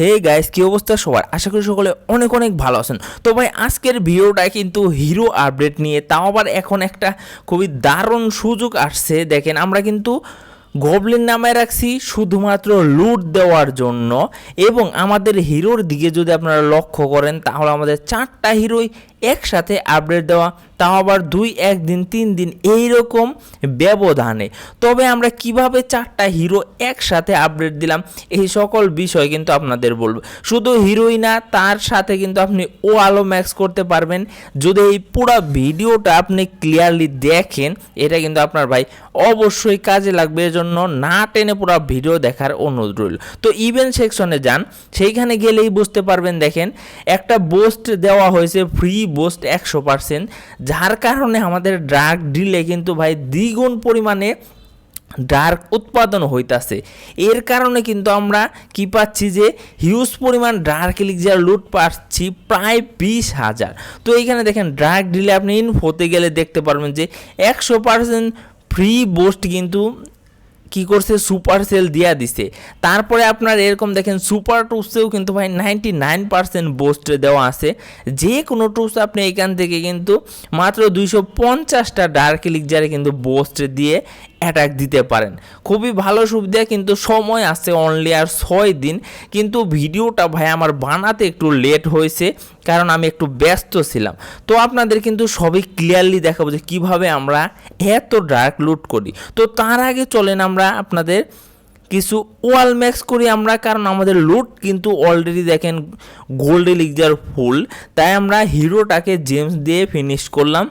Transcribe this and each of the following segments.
Hey guys কি অবস্থা সবার? আশা করি সকলে অনেক অনেক ভালো আছেন। তো ভাই, আজকের ভিডিওটা কিন্তু হিরো আপডেট নিয়ে, তাও আবার এখন একটা খুবই দারুণ সুযোগ আসছে। দেখেন, আমরা কিন্তু গবলিন নামে রাখছি শুধুমাত্র লুট দেওয়ার জন্য এবং আমাদের হিরোর দিকে যদি আপনারা লক্ষ্য করেন, তাহলে আমাদের চারটা হিরোই একসাথে আপডেট দেওয়া তাও আবার দুই, এক দিন, তিন দিন এইরকম ব্যবধানে। তবে আমরা কীভাবে চারটা হিরো একসাথে আপডেট দিলাম, এই সকল বিষয় কিন্তু আপনাদের বলব। শুধু হিরোই না, তার সাথে কিন্তু আপনি ও আলো ম্যাক্স করতে পারবেন। যদি এই পুরো ভিডিওটা আপনি ক্লিয়ারলি দেখেন, এটা কিন্তু আপনার ভাই অবশ্যই কাজে লাগবে। এর জন্য না টেনে পুরো ভিডিও দেখার অনুরোধ রইল। তো ইভেন্ট সেকশনে যান, সেইখানে গেলেই বুঝতে পারবেন, দেখেন একটা বোস্ট দেওয়া হয়েছে ফ্রি বোস্ট একশো পার্সেন্ট যার কারণে আমাদের ড্রাগ ডিলে কিন্তু ভাই দ্বিগুণ পরিমাণে ডার্ক উৎপাদন হইতাছে। এর কারণে কিন্তু আমরা কি পাচ্ছি যে হিউজ পরিমাণ ডার্ক লিকজার লুট পাচ্ছি প্রায় বিশ হাজার। তো এইখানে দেখেন ড্রাগ ডিলে আপনি ইনফোতে গেলে দেখতে পারবেন যে, একশো পার্সেন্ট ফ্রি বোস্ট কিন্তু কি করছে? সুপার সেল দিয়া দিছে। তারপরে আপনার এরকম দেখেন সুপার টুসেও কিন্তু ভাই নাইনটি নাইন পার্সেন্ট বোস্ট দেওয়া আছে। যে কোনো টুস আপনি এখান থেকে কিন্তু মাত্র দুইশো পঞ্চাশটা ডার্ক লিকজারে কিন্তু বোস্ট দিয়ে অ্যাটাক দিতে পারেন। খুবই ভালো সুবিধা, কিন্তু সময় আছে অনলি আর ছয় দিন। কিন্তু ভিডিওটা ভাই আমার বানাতে একটু লেট হয়েছে, কারণ আমি একটু ব্যস্ত ছিলাম। তো আপনাদের কিন্তু সবই ক্লিয়ারলি দেখাবো যে কীভাবে আমরা এত ডার্ক লুট করি। তো তার আগে চলেন আমরা আপনাদের কিছু ওয়াল ম্যাক্স করি আমরা, কারণ আমাদের লুট কিন্তু অলরেডি দেখেন গোল্ডে লিগজার ফুল তাই আমরা হিরোটাকে জেমস দিয়ে ফিনিশ করলাম।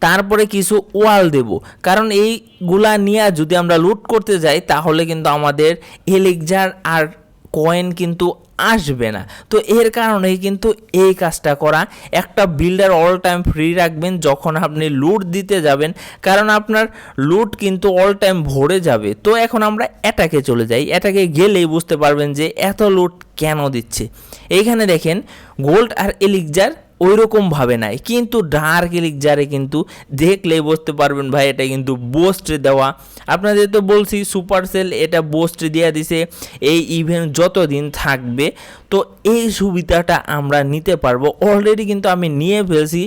তারপরে কিছু ওয়াল দেব। কারণ এইগুলা নিয়ে যদি আমরা লুট করতে যাই, তাহলে কিন্তু আমাদের এলিকজার আর কয়েন কিন্তু আসবে না। তো এর কারণেই কিন্তু এই কাজটা করা। একটা বিল্ডার অল টাইম ফ্রি রাখবেন যখন আপনি লুট দিতে যাবেন। কারণ আপনার লুট কিন্তু অল টাইম ভরে যাবে। তো এখন আমরা অ্যাটাকে চলে যাই। অ্যাটাকে গেলেই বুঝতে পারবেন যে এত লুট কেন দিচ্ছে। এইখানে দেখেন গোল্ড আর এলিকজার ওই রকমভাবে নাই। কিন্তু ডার্ক এলিকজারে কিন্তু দেখলেই বুঝতে পারবেন ভাই, এটা কিন্তু বোস্ট দেওয়া। আপনাদের তো বলছি সুপার সেল এটা বোস্ট দিয়ে দিছে। এই ইভেন্ট যতদিন থাকবে, তো এই সুবিধাটা আমরা নিতে পারব। অলরেডি কিন্তু আমি নিয়ে ফেলছি।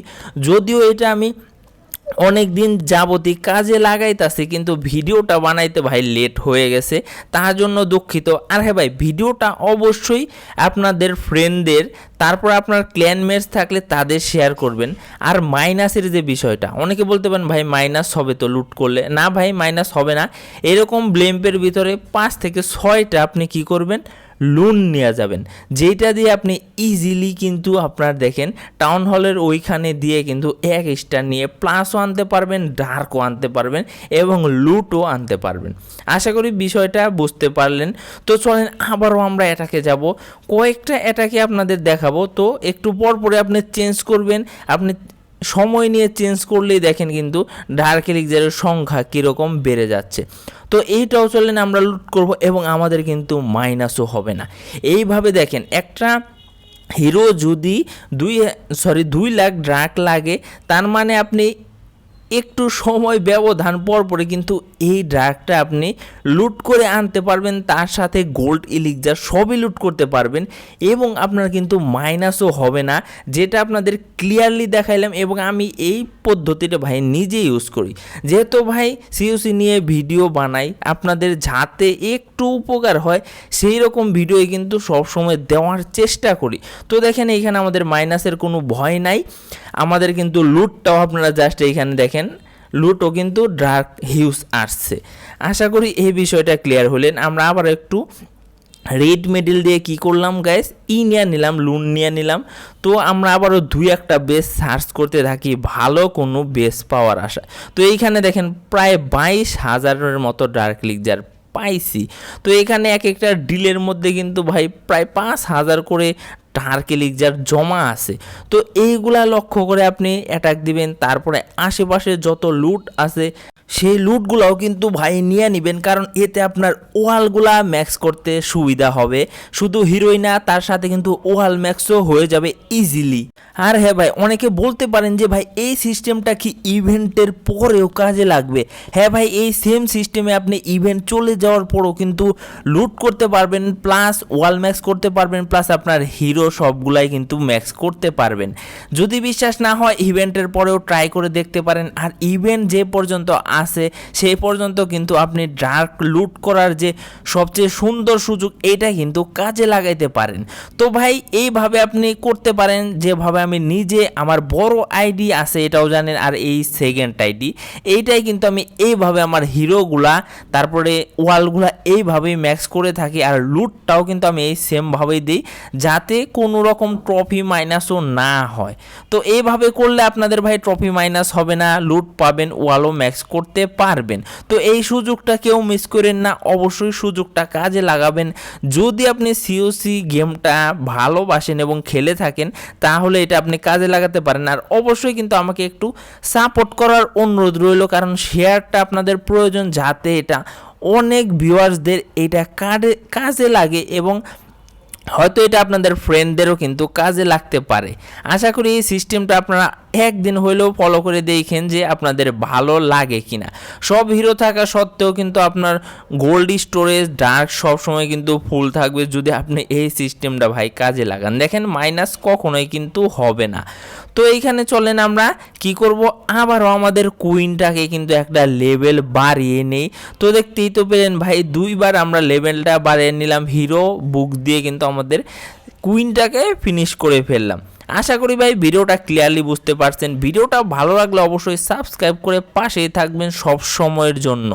যদিও এটা আমি অনেক দিন যাবতই কাজে লাগাইতাছি, কিন্তু ভিডিওটা বানাইতে ভাই লেট হয়ে গেছে। তার জন্য দুঃখিত। আর হ্যাঁ ভাই, ভিডিওটা অবশ্যই আপনাদের ফ্রেন্ডদের তারপর আপনার ক্ল্যানমেটস থাকলে তাদের শেয়ার করবেন। আর মাইনাসের যে বিষয়টা, অনেকে বলতে পারেন, ভাই মাইনাস হবে তো লুট করলে। না ভাই মাইনাস হবে না। এরকম ব্লেম্পের ভিতরে পাঁচ থেকে ছয়টা আপনি কি করবেন? লোন নেওয়া যাবেন। যেটা দিয়ে আপনি ইজিলি কিন্তু আপনার দেখেন টাউন হলের ওইখানে দিয়ে কিন্তু এক স্টার নিয়ে প্লাসও আনতে পারবেন ডার্কও আনতে পারবেন এবং লুটও আনতে পারবেন। আশা করি বিষয়টা বুঝতে পারলেন। তো চলেন আবারও আমরা এটাকে যাব। কয়েকটা এটাকে আপনাদের দেখাবো। তো একটু পর পরে আপনি চেঞ্জ করবেন। আপনি সময় নিয়ে চেঞ্জ করলেই দেখেন কিন্তু ডার্ক এলিক্সারের সংখ্যা কীরকম বেড়ে যাচ্ছে। তো এইটাও চলেন আমরা লুট করব এবং আমাদের কিন্তু মাইনাসও হবে না। এইভাবে দেখেন একটা হিরো যদি দুই সরি দুই লাখ ড্রাক লাগে, তার মানে আপনি একটু সময় ব্যবধান পর পরে কিন্তু এই ড্রাগটা আপনি লুট করে আনতে পারবেন, তার সাথে গোল্ড ইলিকজার সবই লুট করতে পারবেন এবং আপনার কিন্তু মাইনাসও হবে না, যেটা আপনাদের ক্লিয়ারলি দেখাইলাম এবং আমি এই পদ্ধতিটা ভাই নিজে ইউজ করি। যেহেতু ভাই সিওসি নিয়ে ভিডিও বানাই, আপনাদের যাতে একটু উপকার হয় সেই রকম ভিডিও কিন্তু সবসময় দেওয়ার চেষ্টা করি। তো দেখেন এইখানে আমাদের মাইনাসের কোনো ভয় নাই, আমাদের কিন্তু লুটটাও আপনারা জাস্ট এইখানে দেখেন লুটও কিন্তু ডার্ক হিউজ আসছে। আশা করি এই বিষয়টা ক্লিয়ার হলেন। আমরা আবার একটু রেড মেডেল দিয়ে কি করলাম গাইস ই নিয়ে নিলাম লুন নিয়ে নিলাম। তো আমরা আবারও দুই একটা বেস সার্চ করতে থাকি। ভালো কোনো বেস পাওয়ার আশা। তো এইখানে দেখেন, প্রায় বাইশ হাজারের মতো ডার্ক লিগজার পাইছি। তো এখানে এক একটা ডিলের মধ্যে কিন্তু ভাই, প্রায় পাঁচ হাজার করে ডার্ক যার জমা আছে। তো এইগুলা লক্ষ্য করে আপনি অ্যাটাক দিবেন, তারপরে আশেপাশে যত লুট আছে সেই লুটগুলোও কিন্তু ভাই নিয়ে নেবেন, কারণ এতে আপনার ওয়ালগুলা ম্যাক্স করতে সুবিধা হবে। শুধু হিরোই না, তার সাথে কিন্তু ওয়াল ম্যাক্সও হয়ে যাবে ইজিলি আর হ্যাঁ ভাই, অনেকে বলতে পারেন যে ভাই, এই সিস্টেমটা কি ইভেন্টের পরেও কাজে লাগবে? হ্যাঁ ভাই, এই সেম সিস্টেমে আপনি ইভেন্ট চলে যাওয়ার পরও কিন্তু লুট করতে পারবেন প্লাস ওয়াল ম্যাক্স করতে পারবেন প্লাস আপনার হিরো সবগুলাই কিন্তু ম্যাক্স করতে পারবেন। যদি বিশ্বাস না হয় ইভেন্টের পরেও ট্রাই করে দেখতে পারেন। আর ইভেন্ট যে পর্যন্ত আসে সেই পর্যন্ত কিন্তু আপনি ডার্ক লুট করার যে সবচেয়ে সুন্দর সুযোগ, এটা কিন্তু কাজে লাগাইতে পারেন। তো ভাই, এইভাবে আপনি করতে পারেন, যেভাবে আমি নিজে আমার বড় আইডি আছে, এটাও জানেন, আর এই সেকেন্ড আইডি। এইটাই কিন্তু আমি এইভাবে আমার হিরোগুলা, তারপরে ওয়ালগুলা এইভাবেই ম্যাক্স করে থাকি, আর লুটটাও কিন্তু আমি এই সেমভাবেই দিই, যাতে কোনো রকম ট্রফি মাইনাসও না হয়। তো এইভাবে করলে আপনাদের ভাই ট্রফি মাইনাস হবে না লুট পাবেন, ওয়ালও ম্যাক্স করতে পারবেন। তো এই সুযোগটা কেউ মিস করেন না, অবশ্যই সুযোগটা কাজে লাগাবেন। যদি আপনি সিওসি গেমটা ভালোবাসেন এবং খেলে থাকেন, তাহলে এটা আপনি কাজে লাগাতে পারেন। আর অবশ্যই কিন্তু আমাকে একটু সাপোর্ট করার অনুরোধ রইল, কারণ শেয়ারটা আপনাদের প্রয়োজন যাতে এটা অনেক ভিউয়ার্সদের এটা কাজে কাজে লাগে এবং হয়তো এটা আপনাদের ফ্রেন্ডদেরও কিন্তু কাজে লাগতে পারে। আশা করি এই সিস্টেমটা আপনারা একদিন হইলেও ফলো করে দেখেন যে আপনাদের ভালো লাগে কিনা। সব হিরো থাকা সত্ত্বেও কিন্তু আপনার গোল্ড স্টোরেজ ডার্ক সব সময় কিন্তু ফুল থাকবে যদি আপনি এই সিস্টেমটা ভাই কাজে লাগান। দেখেন মাইনাস কখনোই কিন্তু হবে না। তো এইখানে চলেন আমরা, কি করব? আবারও আমাদের কুইনটাকে কিন্তু একটা লেভেল বাড়িয়ে নেই। তো দেখতেই তো পেলেন ভাই, দুইবার আমরা লেভেলটা বাড়িয়ে নিলাম হিরো বুক দিয়ে কিন্তু আমাদের কুইনটাকে ফিনিশ করে ফেললাম। আশা করি ভাই ভিডিওটা ক্লিয়ারলি বুঝতে পারছেন। ভিডিওটা ভালো লাগলে অবশ্যই সাবস্ক্রাইব করে পাশে থাকবেন সব সময়ের জন্য।